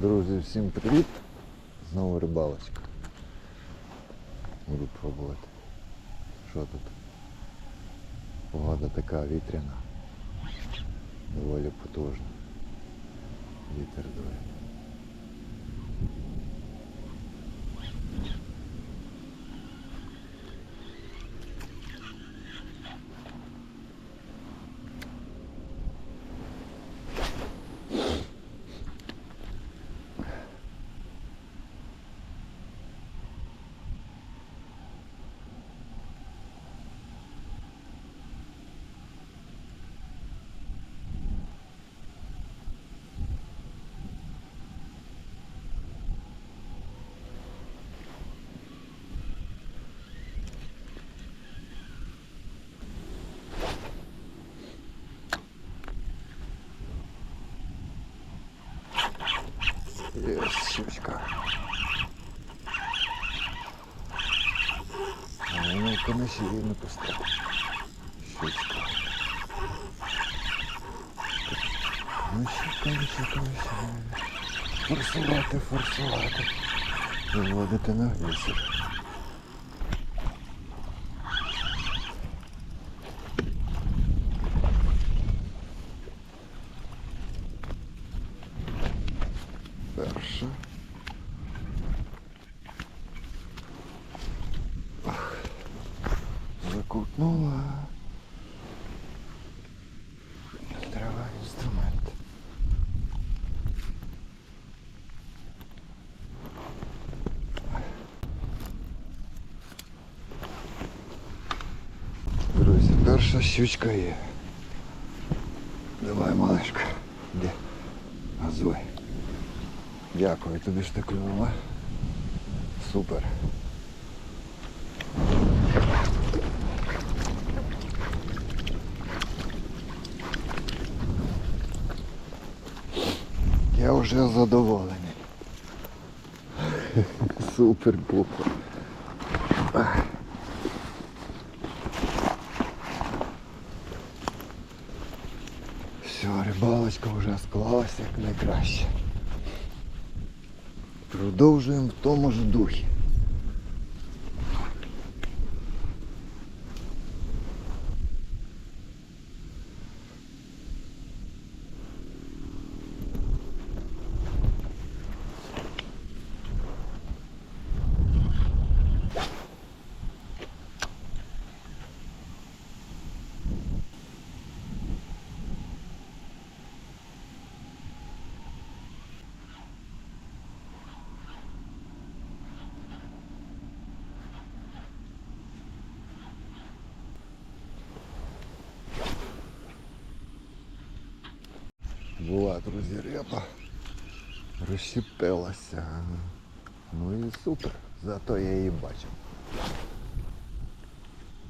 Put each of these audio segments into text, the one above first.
Друзі, всім привіт! Знову рибалочка. Буду пробувати. Що тут? Погода така вітряна. Доволі потужна. Вітер дує. А ну комісі її не пустив. Щучка. Ну що, комісі, комісі. Форсувати, форсувати. Виводити на вісер. Перша. Ах, Закутнула. Треба інструмент. Друзі, перша щучка є. Давай, малишка. Де? Газуй. Дякую тобі що ти клюнула. Супер. Я вже задоволений. Супер пупер. Все, рибалочка вже склалася як найкраще. Продовжуємо в тому ж духі. Була, друзі, репа. Розщепилася. Ну і супер. Зато я її бачив.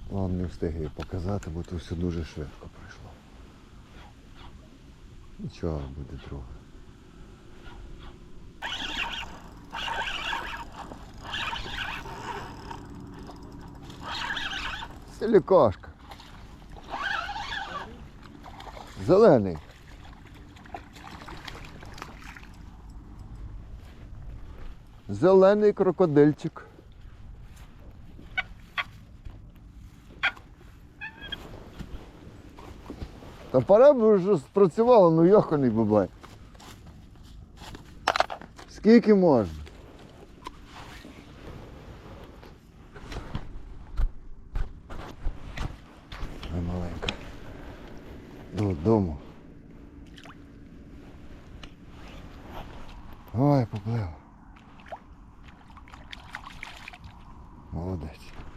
Вам не встиг її показати, бо то все дуже швидко пройшло. Нічого буде друге. Силікошка. Зелений. Зелений крокодильчик. Та пора б вже спрацювало, ну йоханий бабай. Скільки можна? Ой, маленька. Додому. Ой, поплив. Молодець.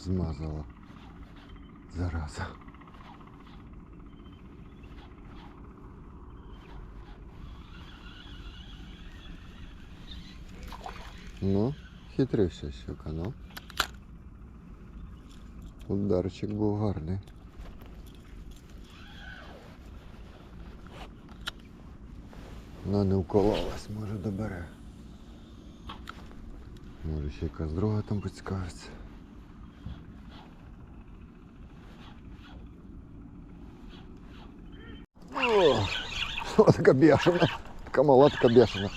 Змазала. Зараза. Ну, хитрився щука, ну. Ударчик був гарний. Ну, не вкололась, може добере. Може ще якась друга там поцікавиться. О, така бешена, така мала, така бешена.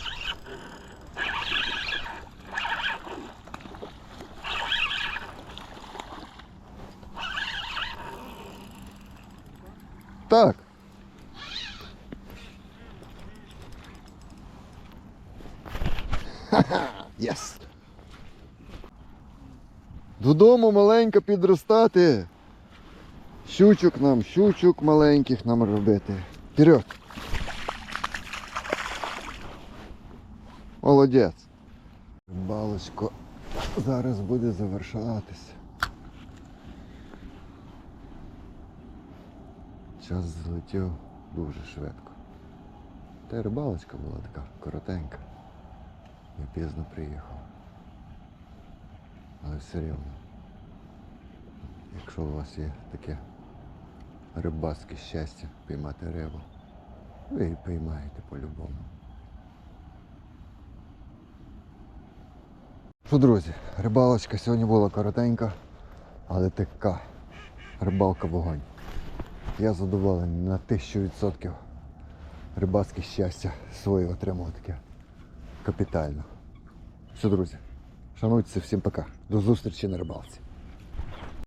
Так. Єс. Додому маленько підростати. Щучок нам, щучок маленьких нам робити. Вперед. Молодець. Балочко зараз буде завершатися. Час злетів дуже швидко. Та рибалочка була така коротенька. Я пізно приїхав. Але все рівно. Якщо у вас є таке рибацьке щастя піймати рибу, ви її піймаєте по-любому. Що, друзі, рибалочка сьогодні була коротенька, але така. Рибалка вогонь. Я задоволений на тисячу відсотків. Рибацьке щастя своє отримав таке. Капітально. Все, друзі. Шануйтеся, всім пока. До зустрічі на рибалці.